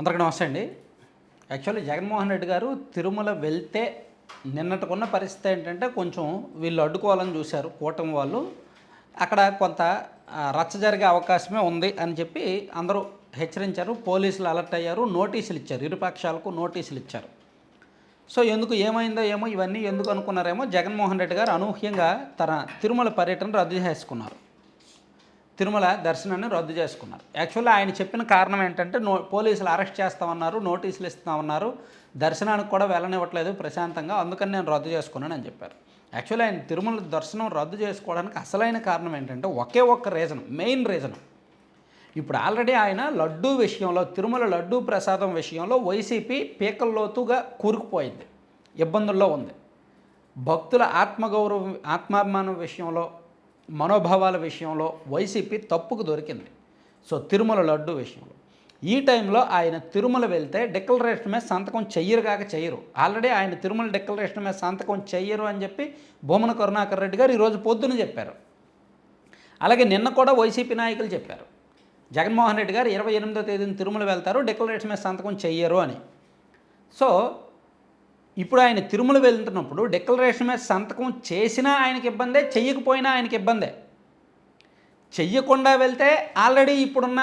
అందరికీ నమస్తే అండి. యాక్చువల్లీ జగన్మోహన్ రెడ్డి గారు తిరుమల వెళ్తే నిన్నటికున్న పరిస్థితి ఏంటంటే కొంచెం వీళ్ళు అడ్డుకోవాలని చూశారు కూటమి వాళ్ళు. అక్కడ కొంత రచ్చ జరిగే అవకాశమే ఉంది అని చెప్పి అందరూ హెచ్చరించారు. పోలీసులు అలర్ట్ అయ్యారు. నోటీసులు ఇచ్చారు. ఇరుపక్షాలకు నోటీసులు ఇచ్చారు. సో ఎందుకు ఏమైందో ఏమో ఇవన్నీ ఎందుకు అనుకున్నారేమో జగన్మోహన్ రెడ్డి గారు అనూహ్యంగా తన తిరుమల పర్యటన రద్దు చేసుకున్నారు. తిరుమల దర్శనాన్ని రద్దు చేసుకున్నారు. యాక్చువల్లీ ఆయన చెప్పిన కారణం ఏంటంటే నో పోలీసులు అరెస్ట్ చేస్తామన్నారు నోటీసులు ఇస్తామన్నారు దర్శనానికి కూడా వెళ్ళనివ్వట్లేదు ప్రశాంతంగా అందుకని నేను రద్దు చేసుకున్నాను అని చెప్పారు. యాక్చువల్లీ ఆయన తిరుమల దర్శనం రద్దు చేసుకోవడానికి అసలైన కారణం ఏంటంటే ఒకే ఒక్క రీజన్ మెయిన్ రీజన్. ఇప్పుడు ఆల్రెడీ ఆయన లడ్డూ విషయంలో తిరుమల లడ్డూ ప్రసాదం విషయంలో వైసీపీ పీకల్లోతుగా కూరుకుపోయింది ఇబ్బందుల్లో ఉంది. భక్తుల ఆత్మగౌరవం ఆత్మాభిమానం విషయంలో మనోభావాల విషయంలో వైసీపీ తప్పుకు దొరికింది. సో తిరుమల లడ్డు విషయంలో. ఈ టైంలో ఆయన తిరుమల వెళ్తే డిక్లరేషన్ మీద సంతకం చెయ్యరు కాక చెయ్యరు. ఆల్రెడీ ఆయన తిరుమల డిక్లరేషన్ మీద సంతకం చెయ్యరు అని చెప్పి భూమన కరుణాకర్ రెడ్డి గారు ఈరోజు పొద్దున చెప్పారు. అలాగే నిన్న కూడా వైసీపీ నాయకులు చెప్పారు. జగన్మోహన్ రెడ్డి గారు ఇరవై ఎనిమిదో తేదీన తిరుమల వెళ్తారు డిక్లరేషన్ మీద సంతకం చెయ్యరు అని. సో ఇప్పుడు ఆయన తిరుమల వెళ్తున్నప్పుడు డిక్లరేషన్ మీద సంతకం చేసినా ఆయనకి ఇబ్బందే చెయ్యకపోయినా ఆయనకి ఇబ్బందే. చెయ్యకుండా వెళ్తే ఆల్రెడీ ఇప్పుడున్న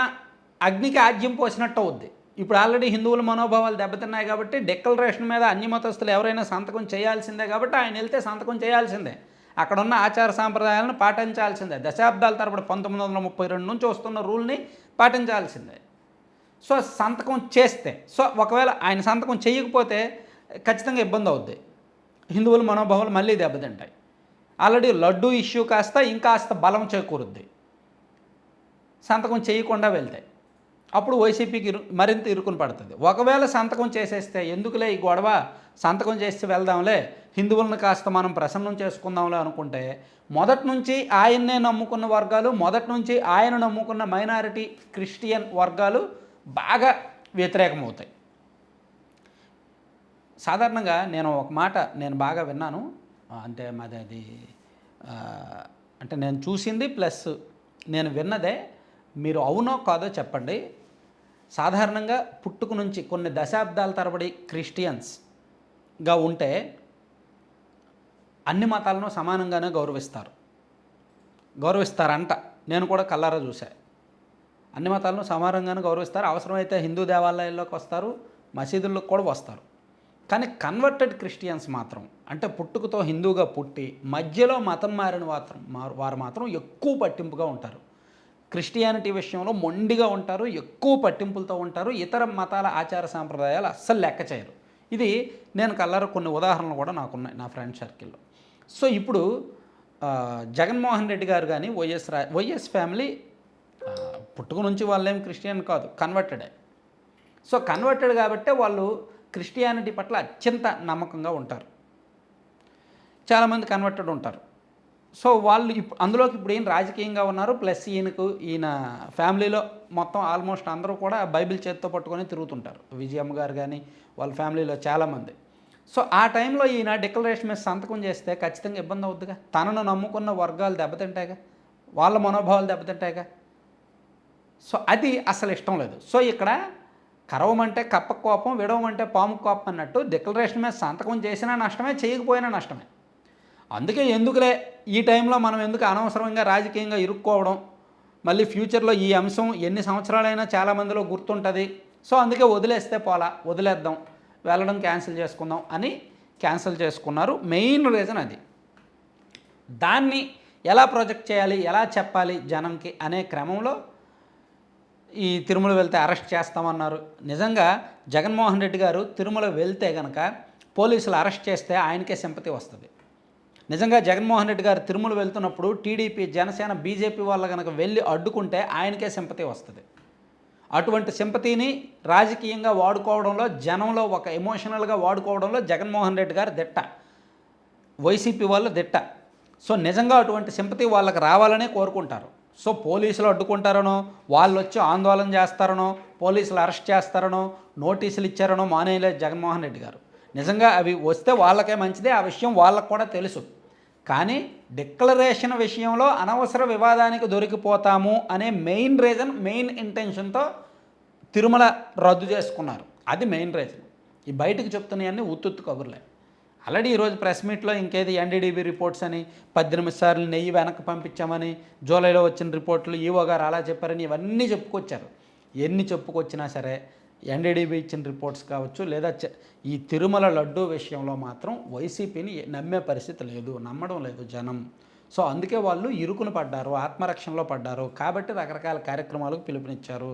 అగ్నికి ఆజ్యం పోసినట్టు అవుద్ది. ఇప్పుడు ఆల్రెడీ హిందువుల మనోభావాలు దెబ్బతిన్నాయి కాబట్టి డిక్లరేషన్ మీద అన్ని మతస్థులు ఎవరైనా సంతకం చేయాల్సిందే కాబట్టి ఆయన వెళ్తే సంతకం చేయాల్సిందే. అక్కడ ఉన్న ఆచార సాంప్రదాయాలను పాటించాల్సిందే. దశాబ్దాల తరబడి పంతొమ్మిది వందల ముప్పై రెండు నుంచి వస్తున్న రూల్ని పాటించాల్సిందే. సో సంతకం చేస్తే సో ఒకవేళ ఆయన సంతకం చేయకపోతే ఖచ్చితంగా ఇబ్బంది అవుద్ది. హిందువుల మనోభావాలు మళ్ళీ దెబ్బతింటాయి. ఆల్రెడీ లడ్డూ ఇష్యూ కాస్త ఇంకాస్త బలం చేకూరుద్ది. సంతకం చేయకుండా వెళ్తాయి. అప్పుడు వైసీపీకి ఇరు మరింత ఇరుకుని పడుతుంది. ఒకవేళ సంతకం చేసేస్తే ఎందుకులే ఈ గొడవ? సంతకం చేసి వెళ్దాంలే. హిందువులను కాస్త మనం ప్రసన్నం చేసుకుందాంలే అనుకుంటే మొదటి నుంచి ఆయన్నే నమ్ముకున్న వర్గాలు మొదటి నుంచి ఆయన నమ్ముకున్న మైనారిటీ క్రిస్టియన్ వర్గాలు బాగా వ్యతిరేకమవుతాయి. సాధారణంగా నేను ఒక మాట నేను బాగా విన్నాను. అంటే మాది అది అంటే నేను చూసింది ప్లస్ నేను విన్నదే మీరు అవునో కాదో చెప్పండి. సాధారణంగా పుట్టుకు నుంచి కొన్ని దశాబ్దాల తరబడి క్రిస్టియన్స్గా ఉంటే అన్ని మతాలను సమానంగానే గౌరవిస్తారు. గౌరవిస్తారంట. నేను కూడా కల్లారా చూసా అన్ని మతాలను సమానంగానే గౌరవిస్తారు. అవసరమైతే హిందూ దేవాలయాల్లోకి వస్తారు. మసీదుల్లోకి కూడా వస్తారు. కానీ కన్వర్టెడ్ క్రిస్టియన్స్ మాత్రం అంటే పుట్టుకతో హిందూగా పుట్టి మధ్యలో మతం మారిన మాత్రం వారు మాత్రం ఎక్కువ పట్టింపుగా ఉంటారు. క్రిస్టియానిటీ విషయంలో మొండిగా ఉంటారు ఎక్కువ పట్టింపులతో ఉంటారు ఇతర మతాల ఆచార సాంప్రదాయాలు అస్సలు లెక్క చేయరు. ఇది నేను కల్లారు కొన్ని ఉదాహరణలు కూడా నాకున్నాయి నా ఫ్రెండ్ సర్కిల్లో సో ఇప్పుడు జగన్మోహన్ రెడ్డి గారు కానీ వైఎస్ రా వైఎస్ ఫ్యామిలీ పుట్టుకు పుట్టుక నుంచి వాళ్ళేం క్రిస్టియన్ కాదు కన్వర్టెడే సో కన్వర్టెడ్ కాబట్టే వాళ్ళు క్రిస్టియానిటీ పట్ల అత్యంత నమ్మకంగా ఉంటారు. చాలామంది కన్వర్టెడ్ ఉంటారు. సో వాళ్ళు ఇప్పుడు అందులోకి ఇప్పుడు ఈయన రాజకీయంగా ఉన్నారు ప్లస్ ఈయనకు ఈయన ఫ్యామిలీలో మొత్తం ఆల్మోస్ట్ అందరూ కూడా బైబిల్ చేత్తో పట్టుకొని తిరుగుతుంటారు. విజయమ్మ గారు కానీ వాళ్ళ ఫ్యామిలీలో చాలామంది. సో ఆ టైంలో ఈయన డిక్లరేషన్ మీద సంతకం చేస్తే ఖచ్చితంగా ఇబ్బంది అవుద్దిగా? తనను నమ్ముకున్న వర్గాలు దెబ్బతింటాయిగా? వాళ్ళ మనోభావాలు దెబ్బతింటాయిగా? సో అది అసలు ఇష్టం లేదు. సో ఇక్కడ కరవమంటే కప్ప కోపం విడవమంటే పాము కోపం అన్నట్టు డిక్లరేషన్ మీద సంతకం చేసినా నష్టమే చేయకపోయినా నష్టమే. అందుకే ఎందుకులే ఈ టైంలో మనం ఎందుకు అనవసరంగా రాజకీయంగా ఇరుక్కోవడం? మళ్ళీ ఫ్యూచర్లో ఈ అంశం ఎన్ని సంవత్సరాలైనా చాలామందిలో గుర్తుంటుంది. సో అందుకే వదిలేస్తే పోలా వదిలేద్దాం వెళ్ళడం క్యాన్సిల్ చేసుకుందాం అని క్యాన్సిల్ చేసుకున్నారు. మెయిన్ రీజన్ అది. దాన్ని ఎలా ప్రొజెక్ట్ చేయాలి ఎలా చెప్పాలి జనంకి అనే క్రమంలో ఈ తిరుమల వెళ్తే అరెస్ట్ చేస్తామన్నారు. నిజంగా జగన్మోహన్ రెడ్డి గారు తిరుమల వెళ్తే కనుక పోలీసులు అరెస్ట్ చేస్తే ఆయనకే సింపతి వస్తుంది. నిజంగా జగన్మోహన్ రెడ్డి గారు తిరుమల వెళ్తున్నప్పుడు టీడీపీ జనసేన బీజేపీ వాళ్ళు కనుక వెళ్ళి అడ్డుకుంటే ఆయనకే సింపతి వస్తుంది. అటువంటి సింపతిని రాజకీయంగా వాడుకోవడంలో జనంలో ఒక ఎమోషనల్గా వాడుకోవడంలో జగన్మోహన్ రెడ్డి గారు దిట్ట. వైసీపీ వాళ్ళు దిట్ట. సో నిజంగా అటువంటి సింపతి వాళ్ళకి రావాలనే కోరుకుంటారు. సో పోలీసులు అడ్డుకుంటారనో వాళ్ళు వచ్చి ఆందోళన చేస్తారనో పోలీసులు అరెస్ట్ చేస్తారనో నోటీసులు ఇచ్చారనో మానేయలేదు జగన్మోహన్ రెడ్డి గారు. నిజంగా అవి వస్తే వాళ్ళకే మంచిదే ఆ విషయం వాళ్ళకు కూడా తెలుసు. కానీ డిక్లరేషన్ విషయంలో అనవసర వివాదానికి దొరికిపోతాము అనే మెయిన్ రీజన్ మెయిన్ ఇంటెన్షన్తో తిరుమల రద్దు చేసుకున్నారు. అది మెయిన్ రీజన్. ఈ బయటకు చెప్తున్నాయన్నీ ఉత్తుత్తు కబుర్లే. ఆల్రెడీ ఈరోజు ప్రెస్ మీట్లో ఇంకేది ఎన్డీడీబీ రిపోర్ట్స్ అని పద్దెనిమిది సార్లు నెయ్యి వెనక్కి పంపించామని జూలైలో వచ్చిన రిపోర్ట్లు ఈవో గారు అలా చెప్పారని ఇవన్నీ చెప్పుకొచ్చారు. ఎన్ని చెప్పుకొచ్చినా సరే ఎన్డీడీబీ ఇచ్చిన రిపోర్ట్స్ కావచ్చు లేదా ఈ తిరుమల లడ్డు విషయంలో మాత్రం వైసీపీని నమ్మే పరిస్థితి లేదు నమ్మడం లేదు జనం. సో అందుకే వాళ్ళు ఇరుకును పడ్డారు ఆత్మరక్షణలో పడ్డారు. కాబట్టి రకరకాల కార్యక్రమాలకు పిలుపునిచ్చారు.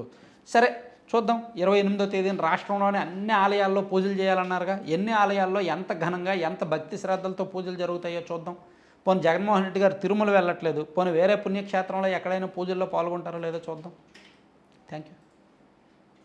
సరే చూద్దాం. ఇరవై ఎనిమిదో తేదీన రాష్ట్రంలోని అన్ని ఆలయాల్లో పూజలు చేయాలన్నారుగా. ఎన్ని ఆలయాల్లో ఎంత ఘనంగా ఎంత భక్తి శ్రద్ధలతో పూజలు జరుగుతాయో చూద్దాం. పోను జగన్మోహన్ రెడ్డి గారు తిరుమల వెళ్ళట్లేదు. పోను వేరే పుణ్యక్షేత్రంలో ఎక్కడైనా పూజల్లో పాల్గొంటారో లేదో చూద్దాం. Thank you